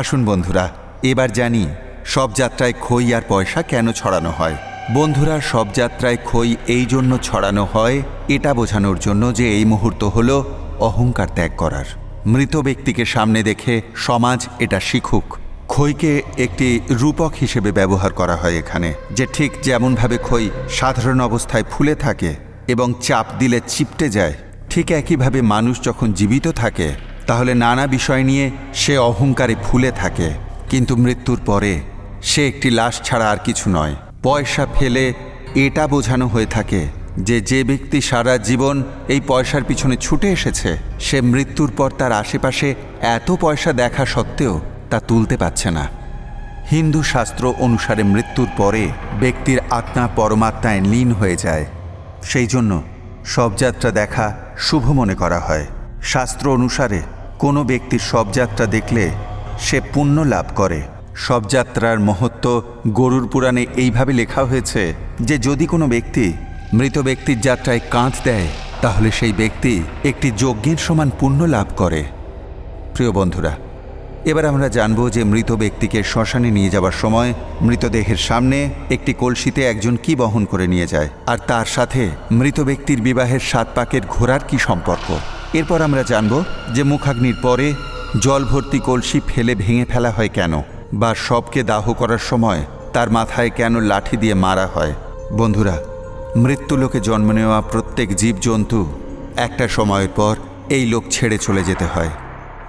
আসুন বন্ধুরা, এবার জানি সব যাত্রায় খই আর পয়সা কেন ছড়ানো হয়। বন্ধুরা, সব যাত্রায় খই এই জন্য ছড়ানো হয়, এটা বোঝানোর জন্য যে এই মুহূর্ত হলো অহংকার ত্যাগ করার। মৃত ব্যক্তিকে সামনে দেখে সমাজ এটা শিখুক। খইকে একটি রূপক হিসেবে ব্যবহার করা হয় এখানে, যে ঠিক যেমনভাবে খই সাধারণ অবস্থায় ফুলে থাকে এবং চাপ দিলে চিপটে যায়, ঠিক একইভাবে মানুষ যখন জীবিত থাকে তাহলে নানা বিষয় নিয়ে সে অহংকারে ফুলে থাকে। কিন্তু মৃত্যুর পরে সে একটি লাশ ছাড়া আর কিছু নয়। পয়সা ফেলে এটা বোঝানো হয়ে থাকে যে যে ব্যক্তি সারা জীবন এই পয়সার পিছনে ছুটে এসেছে, সে মৃত্যুর পর তার আশেপাশে এত পয়সা দেখা সত্ত্বেও তা তুলতে পারছে না। হিন্দু শাস্ত্র অনুসারে মৃত্যুর পরে ব্যক্তির আত্মা পরমাত্মায় লীন হয়ে যায়। সেই জন্য শবযাত্রা দেখা শুভ মনে করা হয়। শাস্ত্র অনুসারে কোনো ব্যক্তির শবযাত্রা দেখলে সে পুণ্য লাভ করে। শবযাত্রার মহত্ব গরুর পুরাণে এইভাবে লেখা হয়েছে যে যদি কোনো ব্যক্তি মৃত ব্যক্তির যাত্রায় কাঁধ দেয়, তাহলে সেই ব্যক্তি একটি যজ্ঞের সমান পুণ্য লাভ করে। প্রিয় বন্ধুরা, এবার আমরা জানব যে মৃত ব্যক্তিকে শ্মশানে নিয়ে যাওয়ার সময় মৃতদেহের সামনে একটি কলসিতে একজন কি বহন করে নিয়ে যায়, আর তার সাথে মৃত ব্যক্তির বিবাহের সাত পাকের ঘোড়ার কি সম্পর্ক। এরপর আমরা জানব যে মুখাগ্নির পরে জল ভর্তি কলসি ফেলে ভেঙে ফেলা হয় কেন, বা সবকে দাহ করার সময় তার মাথায় কেন লাঠি দিয়ে মারা হয়। বন্ধুরা মৃত্যুলোকে জন্ম নেওয়া প্রত্যেক জীবজন্তু একটা সময়ের পর এই লোক ছেড়ে চলে যেতে হয়।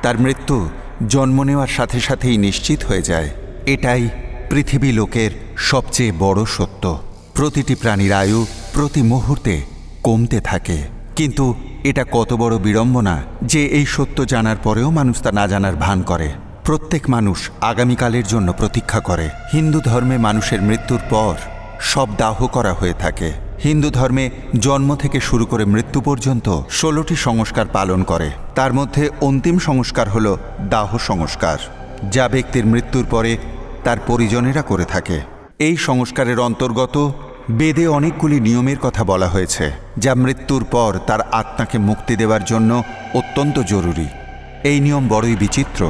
তার মৃত্যু জন্ম নেওয়ার সাথে সাথেই নিশ্চিত হয়ে যায়। এটাই পৃথিবী লোকের সবচেয়ে বড় সত্য। প্রতিটি প্রাণীর আয়ু প্রতি মুহূর্তে কমতে থাকে। কিন্তু এটা কত বড় বিড়ম্বনা যে এই সত্য জানার পরেও মানুষ তা না জানার ভান করে। প্রত্যেক মানুষ আগামীকালের জন্য প্রতীক্ষা করে। হিন্দু ধর্মে মানুষের মৃত্যুর পর সব দাহ করা হয়ে থাকে। হিন্দু ধর্মে জন্ম থেকে শুরু করে মৃত্যু পর্যন্ত ষোলোটি সংস্কার পালন করে। তার মধ্যে অন্তিম সংস্কার হল দাহ সংস্কার। যা ব্যক্তির মৃত্যুর পরে তার পরিজনেরা করে থাকে। এই সংস্কারের অন্তর্গত বেদে অনেকগুলি নিয়মের কথা বলা হয়েছে, যা মৃত্যুর পর তার আত্মাকে মুক্তি দেওয়ার জন্য অত্যন্ত জরুরি। এই নিয়ম বড়ই বিচিত্র।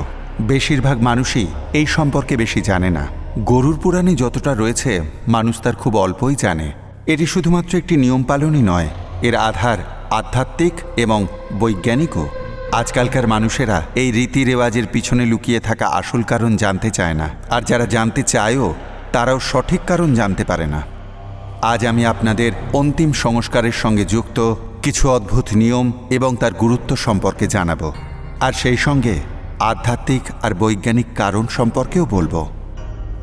বেশিরভাগ মানুষই এই সম্পর্কে বেশি জানে না। গরুর পুরাণে যতটা রয়েছে, মানুষ তার খুব অল্পই জানে। এটি শুধুমাত্র একটি নিয়ম পালনই নয়, এর আধার আধ্যাত্মিক এবং বৈজ্ঞানিকও। আজকালকার মানুষেরা এই রীতি রেওয়াজের পিছনে লুকিয়ে থাকা আসল কারণ জানতে চায় না, আর যারা জানতে চায়ও, তারাও সঠিক কারণ জানতে পারে না। আজ আমি আপনাদের অন্তিম সংস্কারের সঙ্গে যুক্ত কিছু অদ্ভুত নিয়ম এবং তার গুরুত্ব সম্পর্কে জানাব। আর সেই সঙ্গে আধ্যাত্মিক আর বৈজ্ঞানিক কারণ সম্পর্কেও বলব।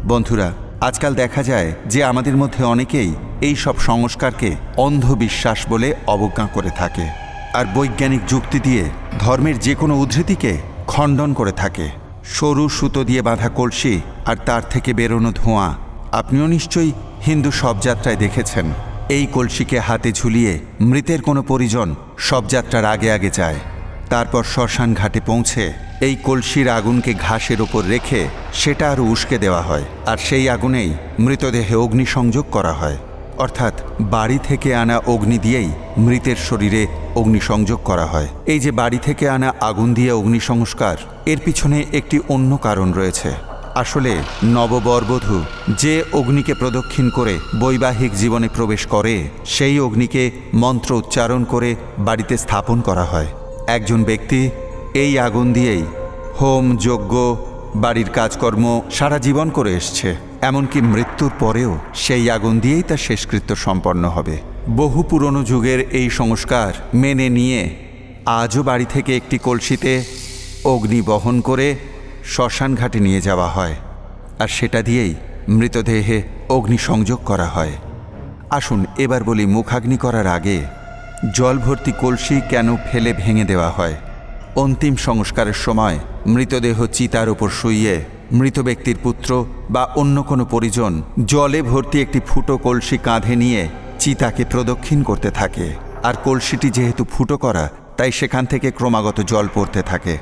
বন্ধুরা, আজকাল দেখা যায় যে আমাদের মধ্যে অনেকেই এই সব সংস্কারকে অন্ধবিশ্বাস বলে অবজ্ঞা করে থাকে আর বৈজ্ঞানিক যুক্তি দিয়ে ধর্মের যে কোনো উদ্ধৃতিকে খণ্ডন করে থাকে। সরু সুতো দিয়ে বাঁধা কলসি আর তার থেকে বেরোনো ধোঁয়া আপনিও নিশ্চয়ই হিন্দু শবযাত্রায় দেখেছেন। এই কলসিকে হাতে ঝুলিয়ে মৃতের কোনো পরিজন শবযাত্রার আগে আগে যায়। তারপর শ্মশান ঘাটে পৌঁছে এই কলসির আগুনকে ঘাসের ওপর রেখে সেটা আরও উস্কে দেওয়া হয় আর সেই আগুনেই মৃতদেহে অগ্নিসংযোগ করা হয়। অর্থাৎ বাড়ি থেকে আনা অগ্নি দিয়েই মৃতের শরীরে অগ্নিসংযোগ করা হয়। এই যে বাড়ি থেকে আনা আগুন দিয়ে অগ্নিসংস্কার, এর পিছনে একটি অন্য কারণ রয়েছে। আসলে নববরবধূ যে অগ্নিকে প্রদক্ষিণ করে বৈবাহিক জীবনে প্রবেশ করে, সেই অগ্নিকে মন্ত্র উচ্চারণ করে বাড়িতে স্থাপন করা হয়। একজন ব্যক্তি এই আগুন দিয়েই হোম, যজ্ঞ, বাড়ির কাজকর্ম সারা জীবন করে এসছে। এমনকি মৃত্যুর পরেও সেই আগুন দিয়েই তার শেষকৃত্য সম্পন্ন হবে। বহু পুরনো যুগের এই সংস্কার মেনে নিয়ে আজও বাড়ি থেকে একটি কলসিতে অগ্নি বহন করে শ্মশান ঘাটে নিয়ে যাওয়া হয় আর সেটা দিয়েই মৃতদেহে অগ্নিসংযোগ করা হয়। আসুন এবার বলি মুখাগ্নি করার আগে জল ভর্তি কলসি কেন ফেলে ভেঙে দেওয়া হয়? অন্তিম সংস্কারের সময় মৃতদেহ চিতার ওপর শুইয়ে মৃত ব্যক্তির পুত্র বা অন্য কোনো পরিজন জলে ভর্তি একটি ফুটো কলসি কাঁধে নিয়ে চিতাকে প্রদক্ষিণ করতে থাকে। আর কলসিটি যেহেতু ফুটো করা, তাই সেখান থেকে ক্রমাগত জল পড়তে থাকে।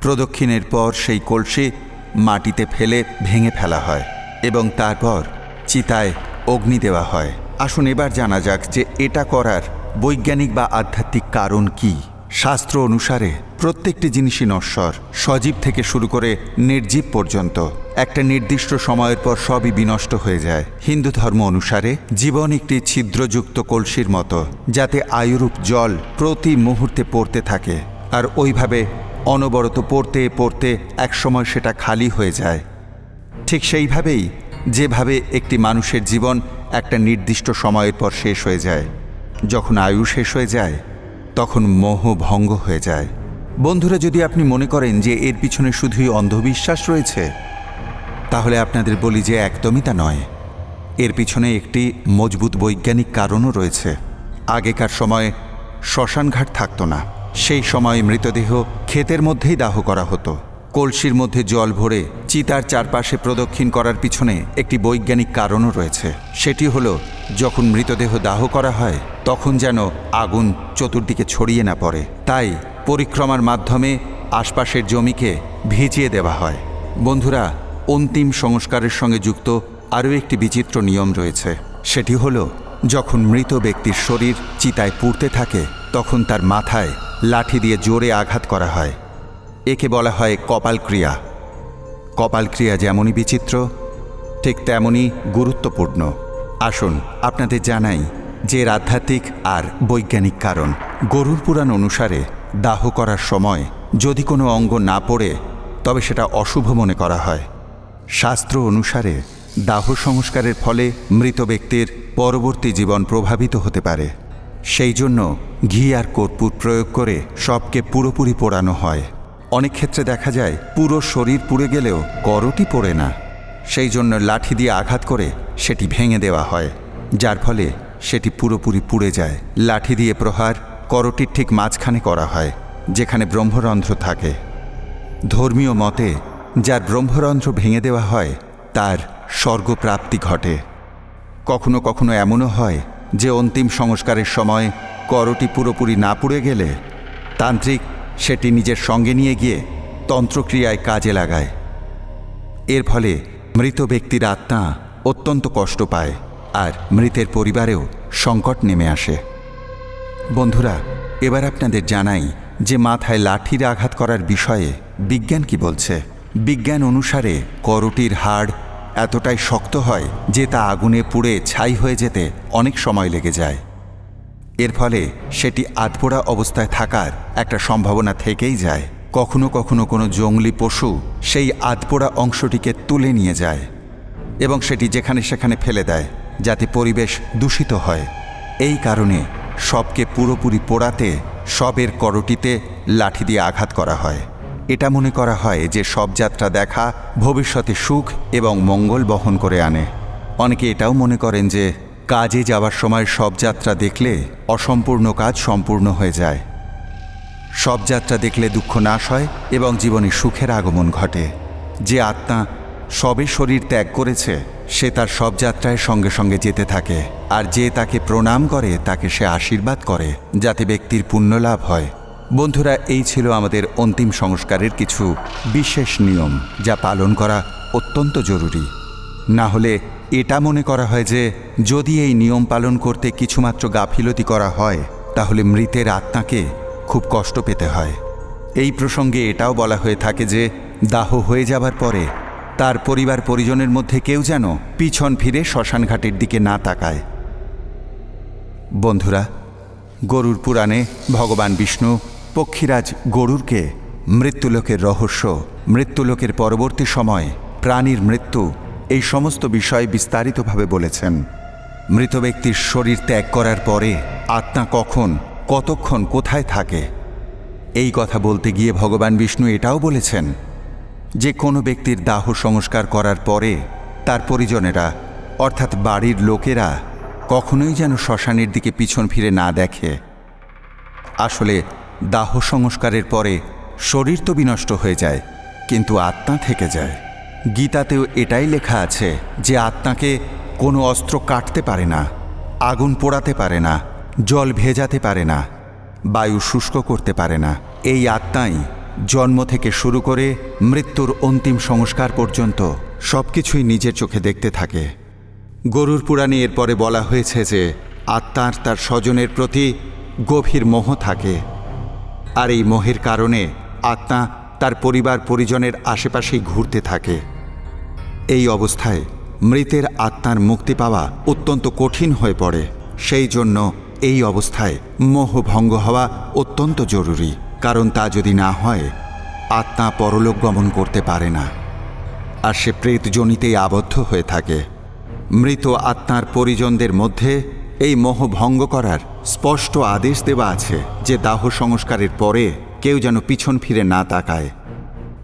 প্রদক্ষিণের পর সেই কলসি মাটিতে ফেলে ভেঙে ফেলা হয় এবং তারপর চিতায় অগ্নি দেওয়া হয়। আসুন এবার জানা যাক যে এটা করার বৈজ্ঞানিক বা আধ্যাত্মিক কারণ কি। শাস্ত্র অনুসারে প্রত্যেকটি জিনিসই নশ্বর, সজীব থেকে শুরু করে নির্জীব পর্যন্ত। একটা নির্দিষ্ট সময়ের পর সবই বিনষ্ট হয়ে যায়। হিন্দু ধর্ম অনুসারে জীবন একটি ছিদ্রযুক্ত কলসির মতো, যাতে আয়ুরূপ জল প্রতি মুহূর্তে পড়তে থাকে। আর ওইভাবে অনবরত পড়তে পড়তে একসময় সেটা খালি হয়ে যায়। ঠিক সেইভাবেই যেভাবে একটি মানুষের জীবন একটা নির্দিষ্ট সময়ের পর শেষ হয়ে যায়, যখন আয়ু শেষ হয়ে যায়, তখন মোহ ভঙ্গ হয়ে যায়। বন্ধুরা, যদি আপনি মনে করেন যে এর পিছনে শুধুই অন্ধবিশ্বাস রয়েছে, তাহলে আপনাদের বলি যে একদমই তা নয়। এর পিছনে একটি মজবুত বৈজ্ঞানিক কারণও রয়েছে। আগেকার সময়ে শ্মশানঘাট থাকতো না। সেই সময়ে মৃতদেহ ক্ষেতের মধ্যেই দাহ করা হতো। কলসির মধ্যে জল ভরে চিতার চারপাশে প্রদক্ষিণ করার পিছনে একটি বৈজ্ঞানিক কারণও রয়েছে। সেটি হলো, যখন মৃতদেহ দাহ করা হয়, তখন যেন আগুন চতুর্দিকে ছড়িয়ে না পড়ে। তাই পরিক্রমার মাধ্যমে আশপাশের জমিকে ভিজিয়ে দেওয়া হয়। বন্ধুরা, অন্তিম সংস্কারের সঙ্গে যুক্ত আরও একটি বিচিত্র নিয়ম রয়েছে। সেটি হলো, যখন মৃত ব্যক্তির শরীর চিতায় পুড়তে থাকে, তখন তার মাথায় লাঠি দিয়ে জোরে আঘাত করা হয়। একে বলা হয় কপাল ক্রিয়া কপাল ক্রিয়া যেমনই বিচিত্র, ঠিক তেমনই গুরুত্বপূর্ণ। আসুন আপনাদের জানাই যে আধ্যাত্মিক আর বৈজ্ঞানিক কারণ। গরুর পুরাণ অনুসারে দাহ করার সময় যদি কোনো অঙ্গ না পড়ে, তবে সেটা অশুভ মনে করা হয়। শাস্ত্র অনুসারে দাহ সংস্কারের ফলে মৃত ব্যক্তির পরবর্তী জীবন প্রভাবিত হতে পারে। সেই জন্য ঘি আর কর্পূর প্রয়োগ করে সবকে পুরোপুরি পোড়ানো হয়। অনেক ক্ষেত্রে দেখা যায়, পুরো শরীর পুড়ে গেলেও করটি পড়ে না। সেই জন্য লাঠি দিয়ে আঘাত করে সেটি ভেঙে দেওয়া হয়, যার ফলে সেটি পুরোপুরি পুড়ে যায়। লাঠি দিয়ে প্রহার করটির ঠিক মাঝখানে করা হয়, যেখানে ব্রহ্মরন্ধ্র থাকে। ধর্মীয় মতে, যার ব্রহ্মরন্ধ্র ভেঙে দেওয়া হয়, তার স্বর্গপ্রাপ্তি ঘটে। কখনো কখনো এমনও হয় যে অন্তিম সংস্কারের সময় করটি পুরোপুরি না পুড়ে গেলে, তান্ত্রিক সেটি নিজের সঙ্গে নিয়ে গিয়ে তন্ত্রক্রিয়ায় কাজে লাগায়। এর ফলে মৃত ব্যক্তির আত্মা অত্যন্ত কষ্ট পায় আর মৃতের পরিবারেও সংকট নেমে আসে। বন্ধুরা, এবার আপনাদের জানাই যে মাথায় লাঠির আঘাত করার বিষয়ে বিজ্ঞান কি বলছে। বিজ্ঞান অনুসারে করটির হাড় এতটাই শক্ত হয় যে তা আগুনে পুড়ে ছাই হয়ে যেতে অনেক সময় লেগে যায়। এর ফলে সেটি আধপোড়া অবস্থায় থাকার একটা সম্ভাবনা থেকেই যায়। কখনো কখনো কোনো জঙ্গলি পশু সেই আধপোড়া অংশটিকে তুলে নিয়ে যায় এবং সেটি যেখানে সেখানে ফেলে দেয়, যাতে পরিবেশ দূষিত হয়। এই কারণে সবকে পুরোপুরি পোড়াতে সবের করটিতে লাঠি দিয়ে আঘাত করা হয়। এটা মনে করা হয় যে সব যাত্রা দেখা, ভবিষ্যতে সুখ এবং মঙ্গল বহন করে আনে। অনেকে এটাও মনে করেন যে কাজে যাওয়ার সময় সব যাত্রা দেখলে অসম্পূর্ণ কাজ সম্পূর্ণ হয়ে যায়। সব যাত্রা দেখলে দুঃখ নাশ হয় এবং জীবনে সুখের আগমন ঘটে। যে আত্মা সবে শরীর ত্যাগ করেছে, সে তার সব যাত্রায় সঙ্গে সঙ্গে যেতে থাকে, আর যে তাকে প্রণাম করে, তাকে সে আশীর্বাদ করে, যাতে ব্যক্তির পুণ্য লাভ হয়। বন্ধুরা, এই ছিল আমাদের অন্তিম সংস্কারের কিছু বিশেষ নিয়ম যা পালন করা অত্যন্ত জরুরি। না হলে এটা মনে করা হয় যে, যদি এই নিয়ম পালন করতে কিছুমাত্র গাফিলতি করা হয়, তাহলে মৃতের আত্মাকে খুব কষ্ট পেতে হয়। এই প্রসঙ্গে এটাও বলা হয়ে থাকে যে, দাহ হয়ে যাবার পরে তার পরিবার পরিজনের মধ্যে কেউ যেন পিছন ফিরে শ্মশানঘাটের দিকে না তাকায়। বন্ধুরা, গরুর পুরাণে ভগবান বিষ্ণু পক্ষীরাজ গরুরকে মৃত্যুলোকের রহস্য, মৃত্যুলোকের পরবর্তী সময় প্রাণীর মৃত্যু এই সমস্ত বিষয় বিস্তারিতভাবে বলেছেন। মৃত ব্যক্তির শরীর ত্যাগ করার পরে আত্মা কখন, কতক্ষণ কোথায় থাকে? এই কথা বলতে গিয়ে ভগবান বিষ্ণু এটাও বলেছেন, যে কোনো ব্যক্তির দাহ সংস্কার করার পরে তার পরিজনেরা, অর্থাৎ বাড়ির লোকেরা, কখনোই যেন শ্মশানের দিকে পিছন ফিরে না দেখে। আসলে দাহ সংস্কারের পরে শরীর তো বিনষ্ট হয়ে যায়, কিন্তু আত্মা থেকে যায়। গীতাতেও এটাই লেখা আছে যে আত্মাকে কোনো অস্ত্র কাটতে পারে না, আগুন পোড়াতে পারে না, জল ভেজাতে পারে না, বায়ু শুষ্ক করতে পারে না। এই আত্মাই জন্ম থেকে শুরু করে মৃত্যুর অন্তিম সংস্কার পর্যন্ত সব কিছুই নিজের চোখে দেখতে থাকে। গরুর পুরাণে এরপরে বলা হয়েছে যে আত্মার তার স্বজনের প্রতি গভীর মোহ থাকে। আর এই মোহের কারণে আত্মা তার পরিবার পরিজনের আশেপাশেই ঘুরতে থাকে। এই অবস্থায় মৃতের আত্মার মুক্তি পাওয়া অত্যন্ত কঠিন হয়ে পড়ে। সেই জন্য এই অবস্থায় মোহ ভঙ্গ হওয়া অত্যন্ত জরুরি, কারণ তা যদি না হয়, আত্মা পরলোক গমন করতে পারে না। আর সে প্রেতজনিতেই আবদ্ধ হয়ে থাকে। মৃত আত্মার পরিজনদের মধ্যে এই মোহ ভঙ্গ করার স্পষ্ট আদেশ দেওয়া আছে যে দাহ সংস্কারের পরে কেউ যেন পিছন ফিরে না তাকায়,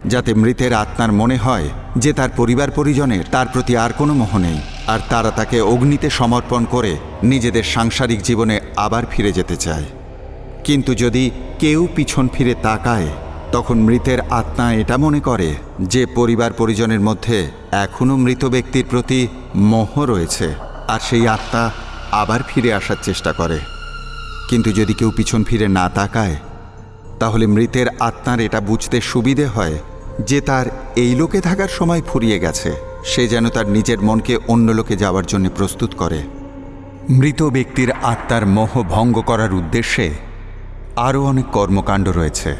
যাতে মৃতের আত্মার মনে হয় যে তার পরিবার পরিজনের তার প্রতি আর কোনো মোহ নেই, আর তারা তাকে অগ্নিতে সমর্পণ করে নিজেদের সাংসারিক জীবনে আবার ফিরে যেতে চায়। কিন্তু যদি কেউ পিছন ফিরে তাকায়, তখন মৃতের আত্মা এটা মনে করে যে পরিবার পরিজনের মধ্যে এখনও মৃত ব্যক্তির প্রতি মোহ রয়েছে, আর সেই আত্মা আবার ফিরে আসার চেষ্টা করে। কিন্তু যদি কেউ পিছন ফিরে না তাকায়, তাহলে মৃতের আত্মার এটা বুঝতে সুবিধে হয় যে তার এই লোকে থাকার সময় ফুরিয়ে গেছে। সে যেন তার নিজের মনকে অন্য লোকে যাওয়ার জন্য প্রস্তুত করে। মৃত ব্যক্তির আত্মার মোহ ভঙ্গ করার উদ্দেশ্যে আরও অনেক কর্মকাণ্ড রয়েছে,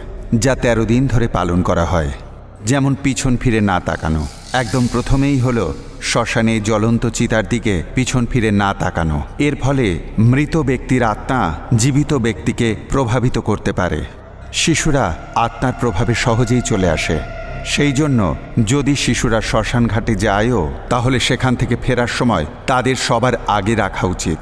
যা তেরো দিন ধরে পালন করা হয়। যেমন পিছন ফিরে না তাকানো, একদম প্রথমেই হলো শ্মশানে জ্বলন্ত চিতার দিকে পিছন ফিরে না তাকানো। এর ফলে মৃত ব্যক্তির আত্মা জীবিত ব্যক্তিকে প্রভাবিত করতে পারে। শিশুরা আত্মার প্রভাবে সহজেই চলে আসে। সেই জন্য যদি শিশুরা শ্মশান ঘাটে যায়ও, তাহলে সেখান থেকে ফেরার সময় তাদের সবার আগে রাখা উচিত।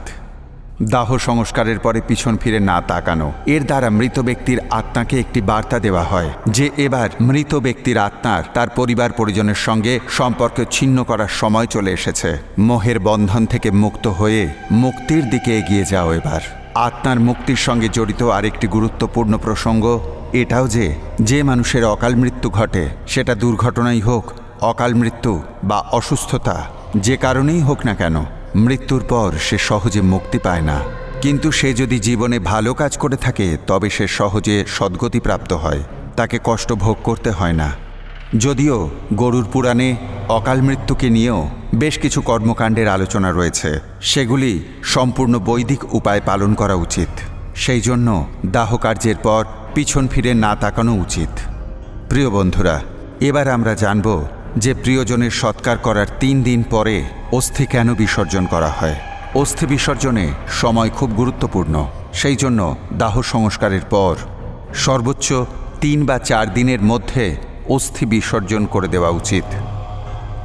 দাহ সংস্কারের পরে পিছন ফিরে না তাকানো। এর দ্বারা মৃত ব্যক্তির আত্মাকে একটি বার্তা দেওয়া হয় যে এবার মৃত ব্যক্তির আত্মার তার পরিবার পরিজনের সঙ্গে সম্পর্ক ছিন্ন করার সময় চলে এসেছে। মোহের বন্ধন থেকে মুক্ত হয়ে মুক্তির দিকে এগিয়ে যাও এবার। আত্মার মুক্তির সঙ্গে জড়িত আরেকটি গুরুত্বপূর্ণ প্রসঙ্গ এটাও যে যে মানুষের অকাল মৃত্যু ঘটে, সেটা দুর্ঘটনাই হোক, অকাল মৃত্যু বা অসুস্থতা, যে কারণেই হোক না কেন মৃত্যুর পর সে সহজে মুক্তি পায় না। কিন্তু সে যদি জীবনে ভালো কাজ করে থাকে, তবে সে সহজে সদ্গতি প্রাপ্ত হয়। তাকে কষ্ট ভোগ করতে হয় না। যদিও গরুর পুরাণে অকাল মৃত্যুকে নিয়েও বেশ কিছু কর্মকাণ্ডের আলোচনা রয়েছে। সেগুলি সম্পূর্ণ বৈদিক উপায় পালন করা উচিত। সেই জন্য দাহ কার্যের পর পিছন ফিরে না তাকানো উচিত। প্রিয় বন্ধুরা, এবার আমরা জানব যে প্রিয়জনের সৎকার করার তিন দিন পরে অস্থি কেন বিসর্জন করা হয়? অস্থি বিসর্জনে সময় খুব গুরুত্বপূর্ণ। সেই জন্য দাহ সংস্কারের পর সর্বোচ্চ তিন বা চার দিনের মধ্যে অস্থি বিসর্জন করে দেওয়া উচিত।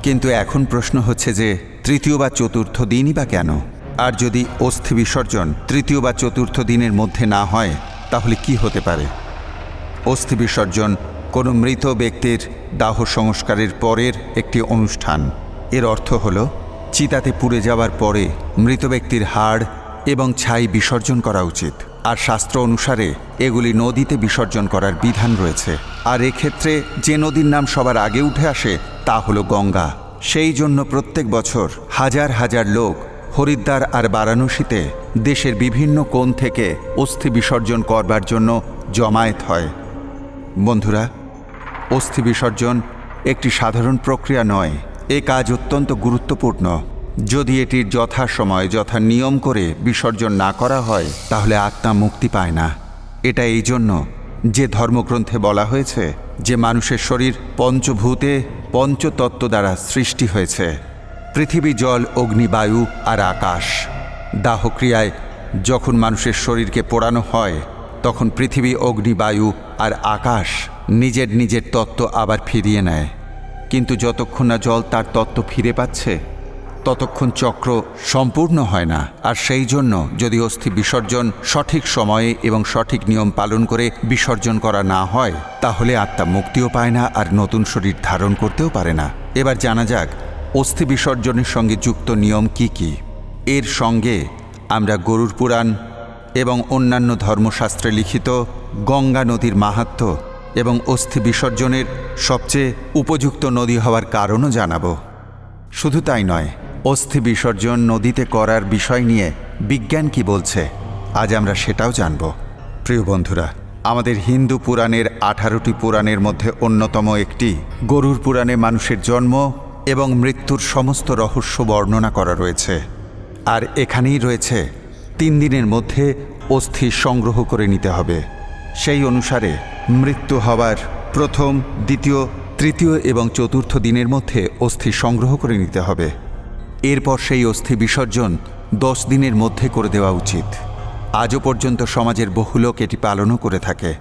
কিন্তু এখন প্রশ্ন হচ্ছে যে, তৃতীয় বা চতুর্থ দিনই বা কেন? আর যদি অস্থি বিসর্জন তৃতীয় বা চতুর্থ দিনের মধ্যে না হয়, তাহলে কি হতে পারে? অস্থি বিসর্জন কোনো মৃত ব্যক্তির দাহ সংস্কারের পরের একটি অনুষ্ঠান। এর অর্থ হল, চিতাতে পুড়ে যাওয়ার পরে মৃত ব্যক্তির হাড় এবং ছাই বিসর্জন করা উচিত। আর শাস্ত্র অনুসারে, এগুলি নদীতে বিসর্জন করার বিধান রয়েছে। আর এক্ষেত্রে যে নদীর নাম সবার আগে উঠে আসে, তা হলো গঙ্গা। সেই জন্য প্রত্যেক বছর হাজার হাজার লোক হরিদ্বার আর বারাণসীতে দেশের বিভিন্ন কোণ থেকে অস্থি বিসর্জন করবার জন্য জমায়েত হয়। বন্ধুরা অস্থি বিসর্জন একটি সাধারণ প্রক্রিয়া নয়। এ কাজ অত্যন্ত গুরুত্বপূর্ণ। যদি এটির যথাসময় যথা নিয়ম করে বিসর্জন না করা হয়, তাহলে আত্মা মুক্তি পায় না। এটা এই জন্য যে ধর্মগ্রন্থে বলা হয়েছে যে মানুষের শরীর পঞ্চভূতে পঞ্চতত্ত্ব দ্বারা সৃষ্টি হয়েছে। পৃথিবী, জল, অগ্নি, বায়ু আর আকাশ। দাহক্রিয়ায় যখন মানুষের শরীরকে পোড়ানো হয় তখন পৃথিবী অগ্নি, বায়ু আর আকাশ নিজের নিজের তত্ত্ব আবার ফিরিয়ে নেয়। কিন্তু যতক্ষণ না জল তার তত্ত্ব ফিরে পাচ্ছে, ততক্ষণ চক্র সম্পূর্ণ হয় না। আর সেই জন্য যদি অস্থি বিসর্জন সঠিক সময়ে এবং সঠিক নিয়ম পালন করে বিসর্জন করা না হয়, তাহলে আত্মা মুক্তিও পায় না আর নতুন শরীর ধারণ করতেও পারে না। এবার জানা যাক, অস্থি বিসর্জনের সঙ্গে যুক্ত নিয়ম কি কি? এর সঙ্গে আমরা গরুর পুরাণ এবং অন্যান্য ধর্মশাস্ত্রে লিখিত গঙ্গা নদীর মাহাত্ম্য এবং অস্থি বিসর্জনের সবচেয়ে উপযুক্ত নদী হওয়ার কারণও জানাব। শুধু তাই নয়, অস্থি বিসর্জন নদীতে করার বিষয় নিয়ে বিজ্ঞান কি বলছে, আজ আমরা সেটাও জানব। প্রিয় বন্ধুরা, আমাদের হিন্দু পুরাণের আঠারোটি পুরাণের মধ্যে অন্যতম একটি গরুর পুরাণে মানুষের জন্ম এবং মৃত্যুর সমস্ত রহস্য বর্ণনা করা রয়েছে। আর এখানেই রয়েছে তিন দিনের মধ্যে অস্থি সংগ্রহ করে নিতে হবে। সেই অনুসারে মৃত্যু হওয়ার প্রথম, দ্বিতীয়, তৃতীয় এবং চতুর্থ দিনের মধ্যে অস্থি সংগ্রহ করে নিতে হবে। এরপর সেই অস্থি বিসর্জন দশ দিনের মধ্যে করে দেওয়া উচিত। আজও পর্যন্ত সমাজের বহু লোক এটি পালনও করে থাকে।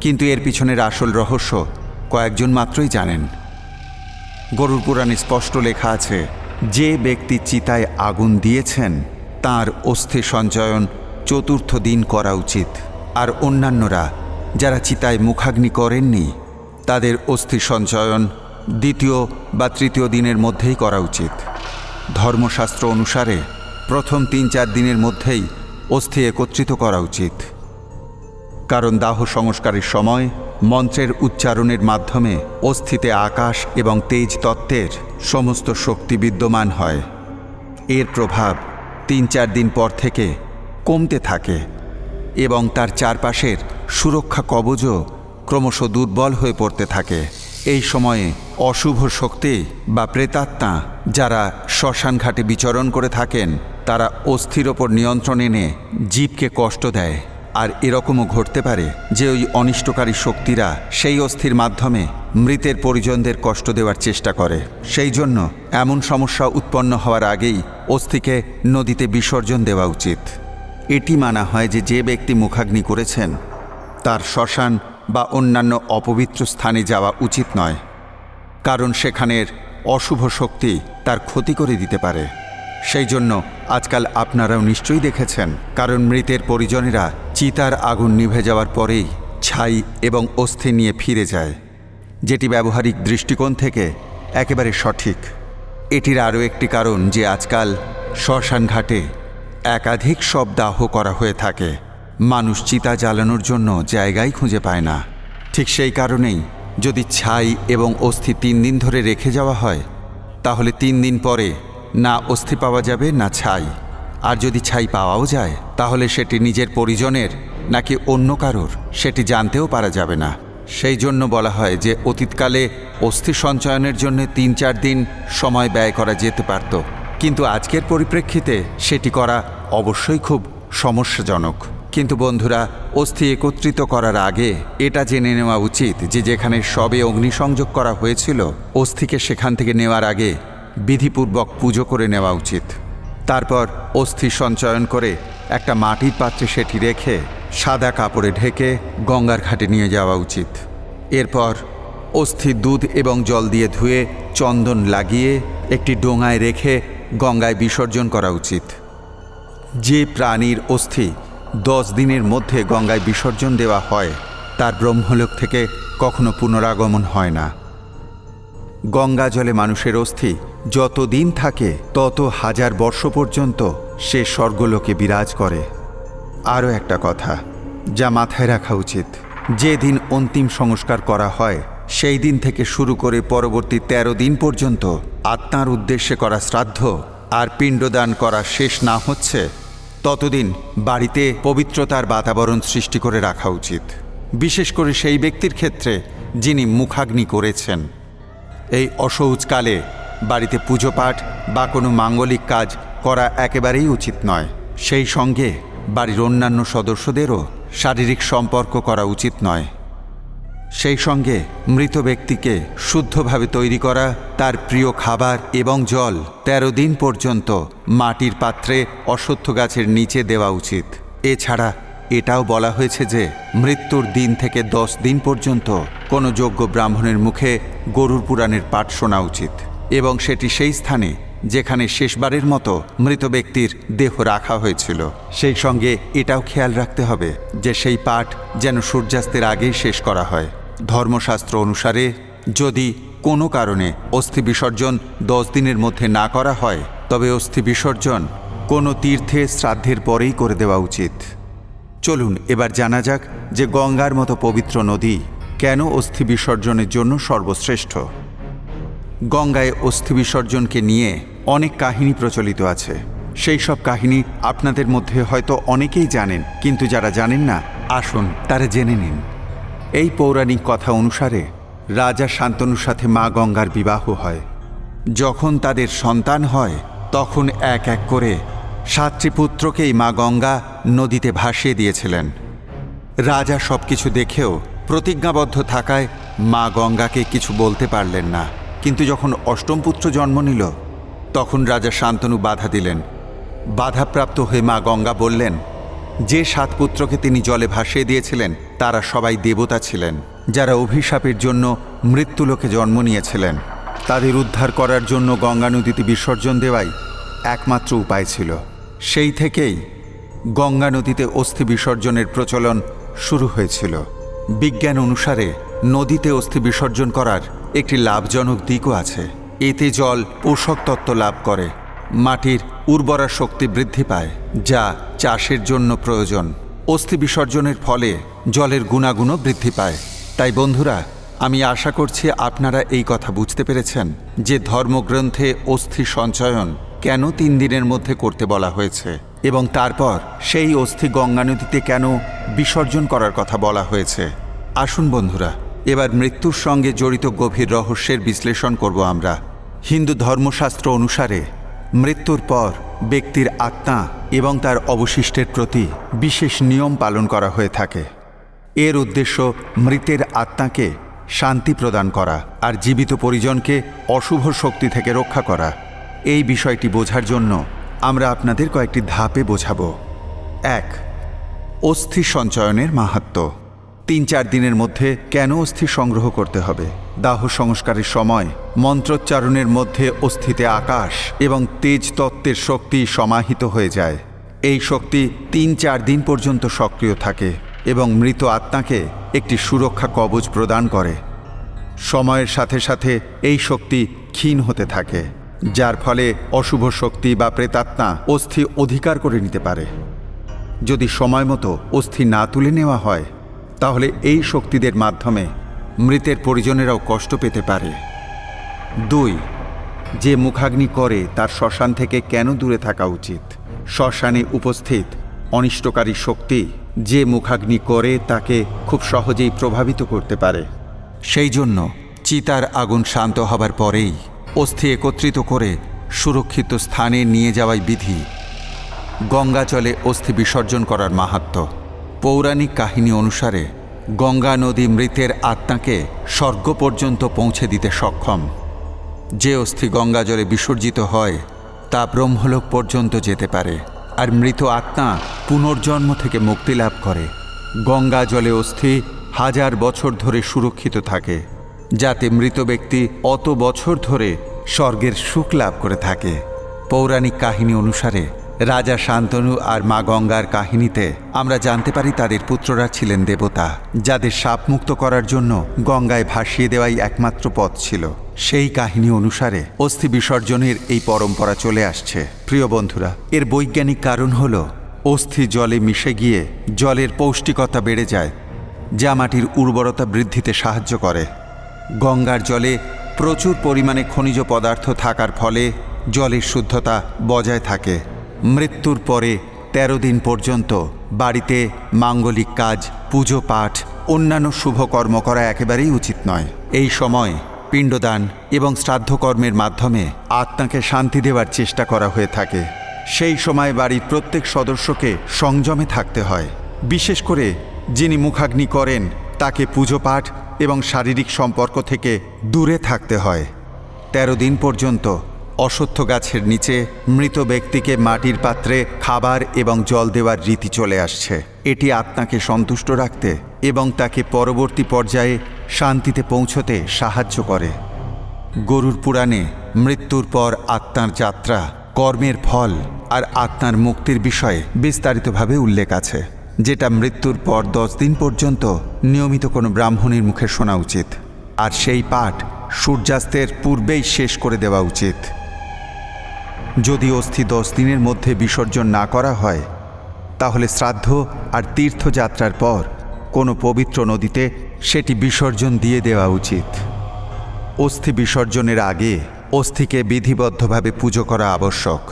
কিন্তু এর পিছনের আসল রহস্য কয়েকজন মাত্রই জানেন। গরুর পুরাণে স্পষ্ট লেখা আছে, যে ব্যক্তি চিতায় আগুন দিয়েছেন তার অস্থি সঞ্চয়ন চতুর্থ দিন করা উচিত। আর অন্যান্যরা, যারা চিতায় মুখাগ্নি করেননি, তাদের অস্থি সঞ্চয়ন দ্বিতীয় বা তৃতীয় দিনের মধ্যেই করা উচিত। ধর্মশাস্ত্র অনুসারে প্রথম তিন চার দিনের মধ্যেই অস্থি একত্রিত করা উচিত। কারণ দাহ সংস্কারের সময় মন্ত্রের উচ্চারণের মাধ্যমে অস্থিতে আকাশ এবং তেজ তত্ত্বের সমস্ত শক্তি বিদ্যমান হয়। এর প্রভাব তিন চার দিন পর থেকে কমতে থাকে এবং তার চারপাশের সুরক্ষা কবচও ক্রমশ দুর্বল হয়ে পড়তে থাকে। এই সময়ে অশুভ শক্তি বা প্রেতাত্মা যারা শ্মশান ঘাটে বিচরণ করে থাকেন, তারা অস্থির ওপর নিয়ন্ত্রণ এনে জীবকে কষ্ট দেয়। আর এরকমও ঘটতে পারে যে ওই অনিষ্টকারী শক্তিরা সেই অস্থির মাধ্যমে মৃতের পরিজনদের কষ্ট দেওয়ার চেষ্টা করে। সেই জন্য এমন সমস্যা উৎপন্ন হওয়ার আগেই অস্থিকে নদীতে বিসর্জন দেওয়া উচিত। এটি মানা হয় যে যে ব্যক্তি মুখাগ্নি করেছেন, তার শ্মশান বা অন্যান্য অপবিত্র স্থানে যাওয়া উচিত নয়, কারণ সেখানের অশুভ শক্তি তার ক্ষতি করে দিতে পারে। সেই জন্য আজকাল আপনারাও নিশ্চয়ই দেখেছেন, কারণ মৃতের পরিজনেরা চিতার আগুন নিভে যাওয়ার পরেই ছাই এবং অস্থি নিয়ে ফিরে যায়, যেটি ব্যবহারিক দৃষ্টিকোণ থেকে একেবারে সঠিক। এটির আরও একটি কারণ যে আজকাল শ্মশান ঘাটে একাধিক সব দাহ করা হয়ে থাকে। মানুষ চিতা জ্বালানোর জন্য জায়গাই খুঁজে পায় না। ঠিক সেই কারণেই যদি ছাই এবং অস্থি তিন দিন ধরে রেখে যাওয়া হয়, তাহলে তিন দিন পরে না অস্থি পাওয়া যাবে, না ছাই। আর যদি ছাই পাওয়াও যায়, তাহলে সেটি নিজের পরিজনের নাকি অন্য কারোর, সেটি জানতেও পারা যাবে না। সেই জন্য বলা হয় যে অতীতকালে অস্থি সঞ্চয়নের জন্য তিন চার দিন সময় ব্যয় করা যেতে পারত। কিন্তু আজকের পরিপ্রেক্ষিতে সেটি করা অবশ্যই খুব সমস্যাজনক। কিন্তু বন্ধুরা, অস্থি একত্রিত করার আগে এটা জেনে নেওয়া উচিত যে যেখানে সবে অগ্নিসংযোগ করা হয়েছিল, অস্থিকে সেখান থেকে নেওয়ার আগে বিধিপূর্বক পুজো করে নেওয়া উচিত। তারপর অস্থি সঞ্চয়ন করে একটা মাটির পাত্রে সেটি রেখে সাদা কাপড়ে ঢেকে গঙ্গার ঘাটে নিয়ে যাওয়া উচিত। এরপর অস্থি দুধ এবং জল দিয়ে ধুয়ে চন্দন লাগিয়ে একটি ডোঙায় রেখে গঙ্গায় বিসর্জন করা উচিত। যে প্রাণীর অস্থি দশ দিনের মধ্যে গঙ্গায় বিসর্জন দেওয়া হয়, তার ব্রহ্মলোক থেকে কখনো পুনরাগমন হয় না। গঙ্গা জলে মানুষের অস্থি যত দিন থাকে, তত হাজার বর্ষ পর্যন্ত সে স্বর্গলোকে বিরাজ করে। আরও একটা কথা যা মাথায় রাখা উচিত। যে দিন অন্তিম সংস্কার করা হয়, সেই দিন থেকে শুরু করে পরবর্তী ১৩ দিন পর্যন্ত আত্মার উদ্দেশ্যে করা শ্রাদ্ধ আর পিণ্ডদান করা শেষ না হচ্ছে, ততদিন বাড়িতে পবিত্রতার বাতাবরণ সৃষ্টি করে রাখা উচিত। বিশেষ করে সেই ব্যক্তির ক্ষেত্রে যিনি মুখাগ্নি করেছেন। এই অসৌচকালে বাড়িতে পুজো পাঠ বা কোনো মাঙ্গলিক কাজ করা একেবারেই উচিত নয়। সেই সঙ্গে বাড়ির অন্যান্য সদস্যদেরও শারীরিক সম্পর্ক করা উচিত নয়। সেই সঙ্গে মৃত ব্যক্তিকে শুদ্ধভাবে তৈরি করা, তার প্রিয় খাবার এবং জল ১৩ দিন পর্যন্ত মাটির পাত্রে অশ্বত্থ গাছের নিচে দেওয়া উচিত। এছাড়া এটাও বলা হয়েছে যে, মৃত্যুর দিন থেকে দশ দিন পর্যন্ত কোনো যোগ্য ব্রাহ্মণের মুখে গরুর পুরাণের পাঠ শোনা উচিত এবং সেটি সেই স্থানে যেখানে শেষবারের মতো মৃত ব্যক্তির দেহ রাখা হয়েছিল। সেই সঙ্গে এটাও খেয়াল রাখতে হবে যে সেই পাঠ যেন সূর্যাস্তের আগেই শেষ করা হয়। ধর্মশাস্ত্র অনুসারে, যদি কোনো কারণে অস্থি বিসর্জন দশ দিনের মধ্যে না করা হয়, তবে অস্থি বিসর্জন কোনো তীর্থে শ্রাদ্ধের পরেই করে দেওয়া উচিত। চলুন এবার জানা যাক যে গঙ্গার মতো পবিত্র নদী কেন অস্থি বিসর্জনের জন্য সর্বশ্রেষ্ঠ। গঙ্গায় অস্থি বিসর্জনকে নিয়ে অনেক কাহিনী প্রচলিত আছে। সেই সব কাহিনী আপনাদের মধ্যে হয়তো অনেকেই জানেন, কিন্তু যারা জানেন না, আসুন, তারা জেনে নিন। এই পৌরাণিক কথা অনুসারে রাজা শান্তনুর সাথে মা গঙ্গার বিবাহ হয়। যখন তাদের সন্তান হয়, তখন এক এক করে সাতটি পুত্রকেই মা গঙ্গা নদীতে ভাসিয়ে দিয়েছিলেন। রাজা সবকিছু দেখেও প্রতিজ্ঞাবদ্ধ থাকায় মা গঙ্গাকে কিছু বলতে পারলেন না। কিন্তু যখন অষ্টম পুত্র জন্ম নিল তখন রাজা শান্তনু বাধা দিলেন। বাধাপ্রাপ্ত হয়ে মা গঙ্গা বললেন, যে সাত পুত্রকে তিনি জলে ভাসিয়ে দিয়েছিলেন, তারা সবাই দেবতা ছিলেন, যারা অভিশাপের জন্য মৃত্যুলোকে জন্ম নিয়েছিলেন। তাদের উদ্ধার করার জন্য গঙ্গা নদীতে বিসর্জন দেওয়াই একমাত্র উপায় ছিল। সেই থেকেই গঙ্গা নদীতে অস্থি বিসর্জনের প্রচলন শুরু হয়েছিল। বিজ্ঞান অনুসারে নদীতে অস্থি বিসর্জন করার একটি লাভজনক দিকও আছে। এতে জল পোষক তত্ত্ব লাভ করে। মাটির উর্বরা শক্তি বৃদ্ধি পায়, যা চাষের জন্য প্রয়োজন। অস্থি বিসর্জনের ফলে জলের গুণাগুণও বৃদ্ধি পায়। তাই বন্ধুরা, আমি আশা করছি আপনারা এই কথা বুঝতে পেরেছেন যে ধর্মগ্রন্থে অস্থি সঞ্চয়ন কেন তিন দিনের মধ্যে করতে বলা হয়েছে এবং তারপর সেই অস্থি গঙ্গা নদীতে কেন বিসর্জন করার কথা বলা হয়েছে। আসুন বন্ধুরা, এবার মৃত্যুর সঙ্গে জড়িত গভীর রহস্যের বিশ্লেষণ করব আমরা। হিন্দু ধর্মশাস্ত্র অনুসারে, মৃত্যুর পর ব্যক্তির আত্মা এবং তার অবশিষ্টের প্রতি বিশেষ নিয়ম পালন করা হয়ে থাকে। এর উদ্দেশ্য মৃতের আত্মাকে শান্তি প্রদান করা আর জীবিত পরিজনকে অশুভ শক্তি থেকে রক্ষা করা। এই বিষয়টি বোঝার জন্য আমরা আপনাদের কয়েকটি ধাপে বোঝাবো। এক, অস্থি সঞ্চয়নের মাহাত্ম্য। তিন চার দিনের মধ্যে কেন অস্থি সংগ্রহ করতে হবে? দাহ সংস্কারের সময় মন্ত্রোচ্চারণের মধ্যে অস্থিতে আকাশ এবং তেজ তত্ত্বের শক্তি সমাহিত হয়ে যায়। এই শক্তি তিন চার দিন পর্যন্ত সক্রিয় থাকে এবং মৃত আত্মাকে একটি সুরক্ষা কবচ প্রদান করে। সময়ের সাথে সাথে এই শক্তি ক্ষীণ হতে থাকে, যার ফলে অশুভ শক্তি বা প্রেতাত্মা অস্থি অধিকার করে নিতে পারে। যদি সময় মতো অস্থি না তুলে নেওয়া হয়, তাহলে এই শক্তিদের মাধ্যমে মৃতের পরিজনেরাও কষ্ট পেতে পারে। দুই, যে মুখাগ্নি করে তার শ্মশান থেকে কেন দূরে থাকা উচিত? শ্মশানে উপস্থিত অনিষ্টকারী শক্তি যে মুখাগ্নি করে তাকে খুব সহজেই প্রভাবিত করতে পারে। সেই জন্য চিতার আগুন শান্ত হবার পরেই অস্থি একত্রিত করে সুরক্ষিত স্থানে নিয়ে যাওয়াই বিধি। গঙ্গা জলে অস্থি বিসর্জন করার মাহাত্ম্য। পৌরাণিক কাহিনী অনুসারে গঙ্গা নদী মৃতের আত্মাকে স্বর্গ পর্যন্ত পৌঁছে দিতে সক্ষম। যে অস্থি গঙ্গা জলে বিসর্জিত হয়, তা ব্রহ্মলোক পর্যন্ত যেতে পারে। আর মৃত আত্মা পুনর্জন্ম থেকে মুক্তি লাভ করে। গঙ্গা জলে অস্থি হাজার বছর ধরে সুরক্ষিত থাকে, যাতে মৃত ব্যক্তি অত বছর ধরে স্বর্গের সুখ লাভ করে থাকে। পৌরাণিক কাহিনী অনুসারে রাজা শান্তনু আর মা গঙ্গার কাহিনীতে আমরা জানতে পারি তাদের পুত্ররা ছিলেন দেবতা, যাদের শাপমুক্ত করার জন্য গঙ্গায় ভাসিয়ে দেওয়াই একমাত্র পথ ছিল। সেই কাহিনী অনুসারে অস্থি বিসর্জনের এই পরম্পরা চলে আসছে। প্রিয় বন্ধুরা, এর বৈজ্ঞানিক কারণ হল অস্থি জলে মিশে গিয়ে জলের পৌষ্টিকতা বেড়ে যায়, যা মাটির উর্বরতা বৃদ্ধিতে সাহায্য করে। গঙ্গার জলে প্রচুর পরিমাণে খনিজ পদার্থ থাকার ফলে জলের শুদ্ধতা বজায় থাকে। মৃত্যুর পরে ১৩ দিন পর্যন্ত বাড়িতে মাঙ্গলিক কাজ, পুজো পাঠ, অন্যান্য শুভ কর্ম করা একেবারেই উচিত নয়। এই সময় পিণ্ডদান এবং শ্রাদ্ধকর্মের মাধ্যমে আত্মাকে শান্তি দেওয়ার চেষ্টা করা হয়ে থাকে। সেই সময় বাড়ির প্রত্যেক সদস্যকে সংযমে থাকতে হয়। বিশেষ করে যিনি মুখাগ্নি করেন, তাকে পুজো পাঠ এবং শারীরিক সম্পর্ক থেকে দূরে থাকতে হয়। তেরো দিন পর্যন্ত অশ্বত্থ গাছের নিচে মৃত ব্যক্তিকে মাটির পাত্রে খাবার এবং জল দেওয়ার রীতি চলে আসছে। এটি আত্মাকে সন্তুষ্ট রাখতে এবং তাকে পরবর্তী পর্যায়ে শান্তিতে পৌঁছতে সাহায্য করে। গরুর পুরাণে মৃত্যুর পর আত্মার যাত্রা, কর্মের ফল আর আত্মার মুক্তির বিষয়ে বিস্তারিতভাবে উল্লেখ আছে। যেটা মৃত্যুর পর দশ দিন পর্যন্ত নিয়মিত কোনো ব্রাহ্মণের মুখে শোনা উচিত। আর সেই পাঠ সূর্যাস্তের পূর্বেই শেষ করে দেওয়া উচিত। যদি অস্থি দশ দিনের মধ্যে বিসর্জন না করা হয়, তাহলে শ্রাদ্ধ আর তীর্থযাত্রার পর কোনো পবিত্র নদীতে সেটি বিসর্জন দিয়ে দেওয়া উচিত। অস্থি বিসর্জনের আগে অস্থিকে বিধিবদ্ধভাবে পুজো করা আবশ্যক।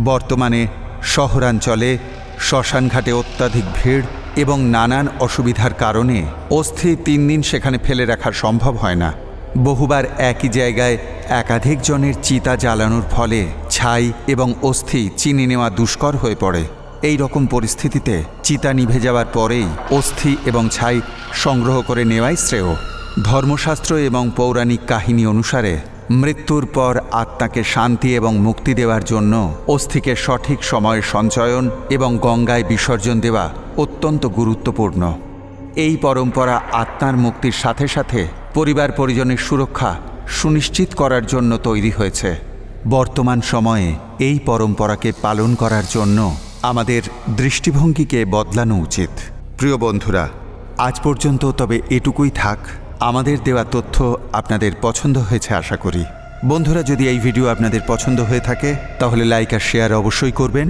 বর্তমানে শহরাঞ্চলে শ্মশানঘাটে অত্যাধিক ভিড় এবং নানান অসুবিধার কারণে অস্থি তিন দিন সেখানে ফেলে রাখা সম্ভব হয় না। বহুবার একই জায়গায় একাধিক জনের চিতা জ্বালানোর ফলে ছাই এবং অস্থি চিনি নেওয়া দুষ্কর হয়ে পড়ে। এই রকম পরিস্থিতিতে চিতা নিভে যাওয়ার পরেই অস্থি এবং ছাই সংগ্রহ করে নেওয়াই শ্রেয়। ধর্মশাস্ত্র এবং পৌরাণিক কাহিনী অনুসারে মৃত্যুর পর আত্মাকে শান্তি এবং মুক্তি দেওয়ার জন্য অস্থিকে সঠিক সময়ে সঞ্চয়ন এবং গঙ্গায় বিসর্জন দেওয়া অত্যন্ত গুরুত্বপূর্ণ। এই পরম্পরা আত্মার মুক্তির সাথে সাথে পরিবার পরিজনের সুরক্ষা সুনিশ্চিত করার জন্য তৈরি হয়েছে। বর্তমান সময়ে এই পরম্পরাকে পালন করার জন্য আমাদের দৃষ্টিভঙ্গিকে বদলানো উচিত। প্রিয় বন্ধুরা, আজ পর্যন্ত তবে এটুকুই থাক। আমাদের দেওয়া তথ্য আপনাদের পছন্দ হয়েছে আশা করি। বন্ধুরা, যদি এই ভিডিও আপনাদের পছন্দ হয়ে থাকে, তাহলে লাইক আর শেয়ার অবশ্যই করবেন।